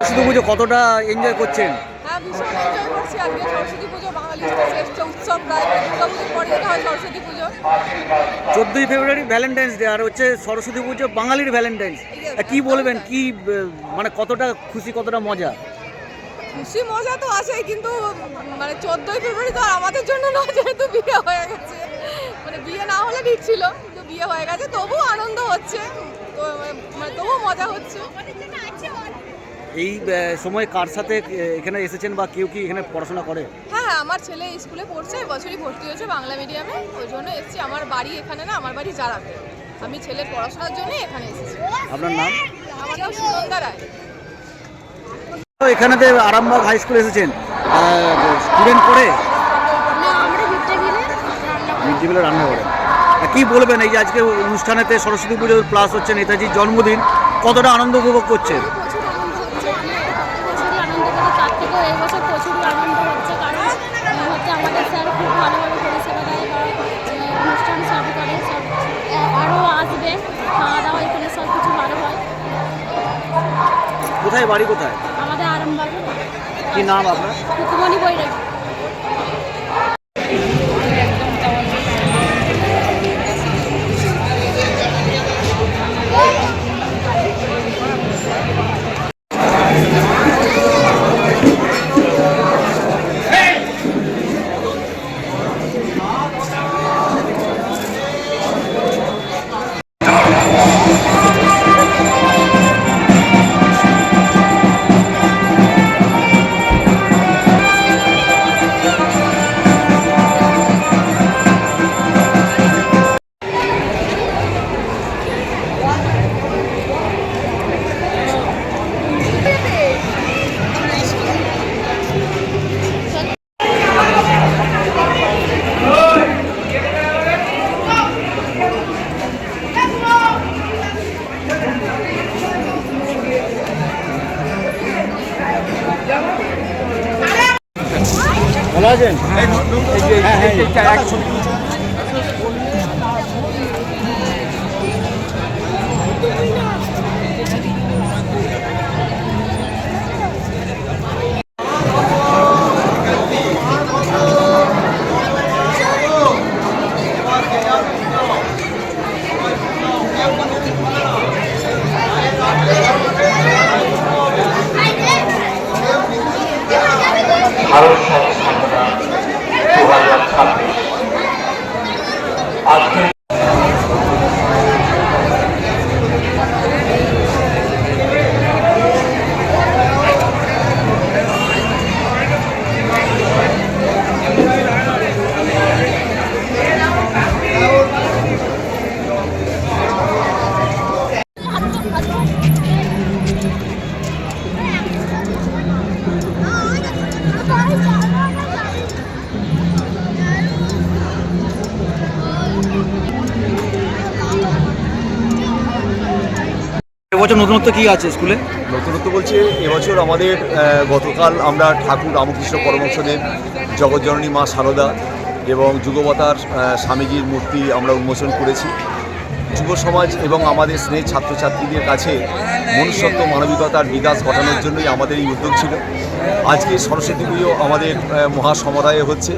সরস্বতী পুজো কতটা এনজয় করছেন? হ্যাঁ ভীষণ এনজয় করছি আজকে সরস্বতী পুজো বাঙালির শ্রেষ্ঠ উৎসব প্রায় দুর্গা পরে যেটা হয় সরস্বতী পুজো। চোদ্দোই ফেব্রুয়ারি ভ্যালেন্টাইন্স ডে আর হচ্ছে সরস্বতী পুজো বাঙালির ভ্যালেন্টাইন্স কি বলবেন? কি মানে কতটা খুশি কতটা মজা? খুশি মজা তো আছেই কিন্তু মানে চোদ্দোই ফেব্রুয়ারি তো আর আমাদের জন্য নয় যেহেতু বিয়ে হয়ে গেছে। মানে বিয়ে না হলে ঠিক ছিল কিন্তু বিয়ে হয়ে গেছে তবুও আনন্দ হচ্ছে। মানে তবুও মজা হচ্ছে। এই সময় কার সাথে এখানে এসেছেন বা কেউ কি এখানে পড়াশোনা করে? হ্যাঁ হ্যাঁ আমার ছেলে স্কুলে পড়ছে এবছরই ভর্তি হয়েছে বাংলা মিডিয়ামে ওই জন্য এসেছি। আমার বাড়ি এখানে না আমার বাড়ি জারাতে আমি ছেলের পড়াশোনার জন্য এখানে এসেছি। আপনার নাম? আমার নাম সুনন্দা রায়। তো এখানেতে আরামবাগ হাই স্কুলে এসেছেন স্টুডেন্ট পড়ে না আমরা মিড ডে মিলে মিড ডে মিলে রান্না করে। কি বলবেন এই যে আজকে অনুষ্ঠানেতে সরস্বতী পুজো প্লাস হচ্ছে নেতাজির জন্মদিন কতটা আনন্দ উপভোগ করছেন প্রচুর আনন্দ হচ্ছে আমরা প্রচুরই আনন্দ করি তার থেকেও এই বছর প্রচুর আনন্দ হচ্ছে কারণ হচ্ছে আমাদের স্যার খুব ভালোভাবে পরিষেবা দেয় বা অনুষ্ঠান সব করে সব আরও আসবে খাওয়া দাওয়া এখানে সব কিছু ভালো হয়। কোথায় বাড়ি কোথায়? আমাদের আরামবাগ। কি নাম আপনার? কুকুমণি বৈরাগী। ভালো আছেন ভারত এবছর নতুনত্ব কি আছে স্কুলে? নতুনত্ব বলছে, এবছর আমাদের গতকাল আমরা ঠাকুর রামকৃষ্ণ পরমহংসদেব, জগজ্জননী মা সারদা এবং যুগবতার স্বামীজির মূর্তি আমরা উন্মোচন করেছি। যুব সমাজ এবং আমাদের স্নেহ ছাত্রছাত্রীদের কাছে মনুষ্যত্ব, মানবিকতার বিকাশ ঘটানোর জন্যই আমাদের এই উদ্যোগ ছিল। আজকে সরস্বতী পুজো আমাদের মহাসমরায়ে হচ্ছে।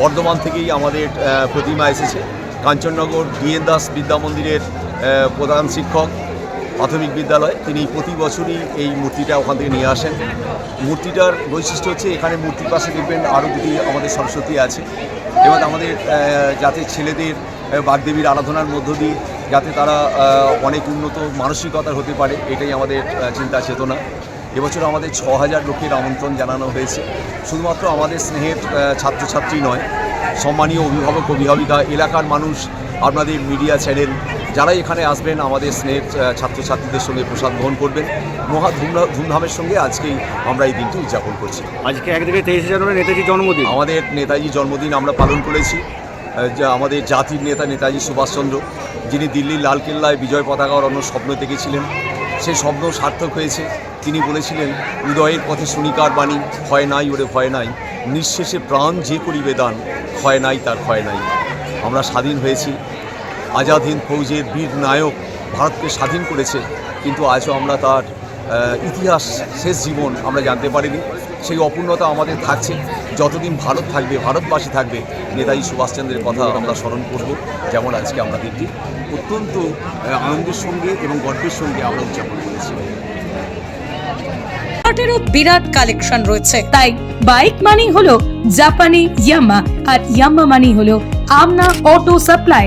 বর্ধমান থেকেই আমাদের প্রতিমা এসেছে। কাঞ্চননগর ডিএন দাস বিদ্যা মন্দিরের প্রধান শিক্ষক প্রাথমিক বিদ্যালয়, তিনি প্রতি বছরই এই মূর্তিটা ওখান থেকে নিয়ে আসেন। মূর্তিটার বৈশিষ্ট্য হচ্ছে এখানে মূর্তির পাশে দেখবেন আরও দুটি আমাদের সরস্বতী আছে। এবং আমাদের যাতে ছেলেদের বাগদেবীর আরাধনার মধ্য দিয়ে যাতে তারা অনেক উন্নত মানসিকতার হতে পারে, এটাই আমাদের চিন্তা চেতনা। এবছর আমাদের ছ হাজার লোকের আমন্ত্রণ জানানো হয়েছে। শুধুমাত্র আমাদের স্নেহের ছাত্রছাত্রী নয়, সম্মানীয় অভিভাবক, অভিভাবিকা, এলাকার মানুষ, আপনাদের মিডিয়া চ্যানেল যারা এখানে আসবেন আমাদের স্নেহের ছাত্রছাত্রীদের সঙ্গে প্রসাদ গ্রহণ করবেন। মহা ধুমধা- ধুমধামের সঙ্গে আজকেই আমরা এই দিনটি উদযাপন করছি। আজকে একদিকে তেইশে জানুয়ারি নেতাজির জন্মদিন। আমাদের নেতাজি জন্মদিন আমরা পালন করেছি। যা আমাদের জাতির নেতা নেতাজি সুভাষচন্দ্র যিনি দিল্লির লালকেল্লায় বিজয় পতাকা অন্য স্বপ্ন দেখেছিলেন। সেই স্বপ্ন সার্থক হয়েছে। তিনি বলেছিলেন উদয়ের পথে শুনিকার বাণী ভয় নাই ওরে ভয় নাই। নিঃশেষে প্রাণ যে করিবে দান ক্ষয় নাই তার ক্ষয় নাই। আমরা স্বাধীন হয়েছি। আজাদ হিন্দ ফৌজের বীর নায়ক ভারতকে স্বাধীন করেছে, কিন্তু আজও আমরা তার ইতিহাস, শেষ জীবন আমরা জানতে পারিনি। সেই অপূর্ণতা আমাদের থাকছে। যতদিন ভারত থাকবে, ভারতবাসী থাকবে, নেতাজি সুভাষচন্দ্রের কথা আমরা স্মরণ করব, যেমন আজকে আমরা দিনটি অত্যন্ত আনন্দের সঙ্গে এবং গর্বের সঙ্গে আমরা উদযাপন করেছি। বিরাট কালেকশন রয়েছে। তাই বাইক মানি হলো জাপানি ইয়ামা, আর ইয়ামা মানি হলো আমনা অটো সাপ্লাই।